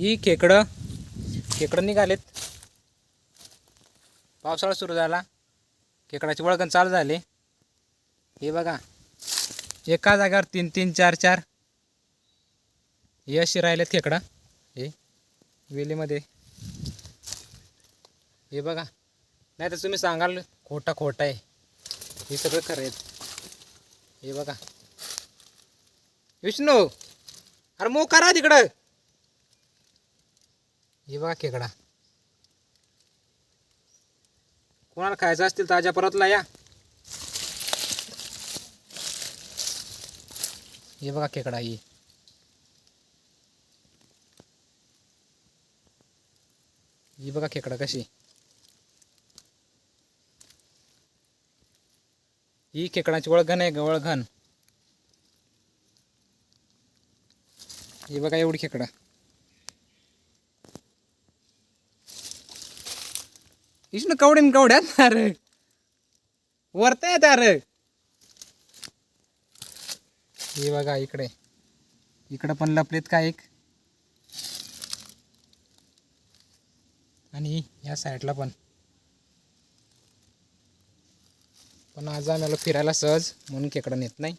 ही खेकडं. खेकडं निघालेत. पावसाळा सुरू झाला. खेकडाची वळगण चालू झाले. हे बघा. एका जागेवर तीन तीन चार चार. हे अशी राहिलेत खेकडा. हे वेलीमध्ये. हे बघा. नाही तर तुम्ही सांगाल खोटा खोटा आहे. हे सगळं खरं आहेत. हे बघा. विष्णू! अरे मो करा तिकडं. हे बघा खेकडा. कोणाला खायचं असतील ताज्या परतला या. हे बघा खेकडा ही. ही बघा खेकडा कशी. ही खेकडाची वळघण आहे वळघण ही बघा एवढी खेकडा. विष्णू कवड्यान कवड्यात अरे वरता येत अरे हे बघा इकडे. इकडं पण लपलेत का एक? आणि या साईडला पण. पण आज आम्हाला फिरायला सहज म्हणून खेकडं नेत नाही.